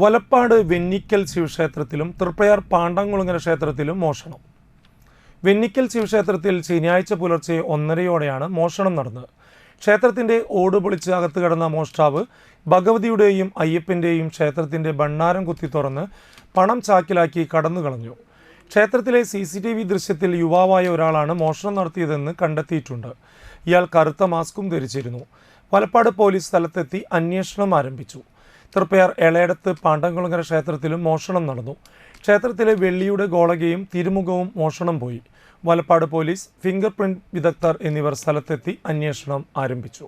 വലപ്പാട് വെന്നിക്കൽ ശിവക്ഷേത്രത്തിലും തൃപ്പയാർ പാണ്ടംകുളങ്ങര ക്ഷേത്രത്തിലും മോഷണം. വെന്നിക്കൽ ശിവക്ഷേത്രത്തിൽ ശനിയാഴ്ച പുലർച്ചെ ഒന്നരയോടെയാണ് മോഷണം നടന്നത്. ക്ഷേത്രത്തിന്റെ ഓട് പൊളിച്ച് അകത്ത് കിടന്ന മോഷ്ടാവ് ഭഗവതിയുടെയും അയ്യപ്പന്റെയും ക്ഷേത്രത്തിന്റെ ഭണ്ണാരം കുത്തി തുറന്ന് പണം ചാക്കിലാക്കി കടന്നു കളഞ്ഞു. ക്ഷേത്രത്തിലെ സി സി ടി വി ദൃശ്യത്തിൽ യുവാവായ ഒരാളാണ് മോഷണം നടത്തിയതെന്ന് കണ്ടെത്തിയിട്ടുണ്ട്. ഇയാൾ കറുത്ത മാസ്കും ധരിച്ചിരുന്നു. വലപ്പാട് പോലീസ് സ്ഥലത്തെത്തി അന്വേഷണം ആരംഭിച്ചു. തൃപ്പയാർ എളയടത്ത് പാണ്ടംകുളങ്ങര ക്ഷേത്രത്തിലും മോഷണം നടന്നു. ക്ഷേത്രത്തിലെ വെള്ളിയുടെ ഗോളകയും തിരുമുഖവും മോഷണം പോയി. വലപ്പാട് പോലീസ് ഫിംഗർ പ്രിന്റ് വിദഗ്ധർ എന്നിവർ സ്ഥലത്തെത്തി അന്വേഷണം ആരംഭിച്ചു.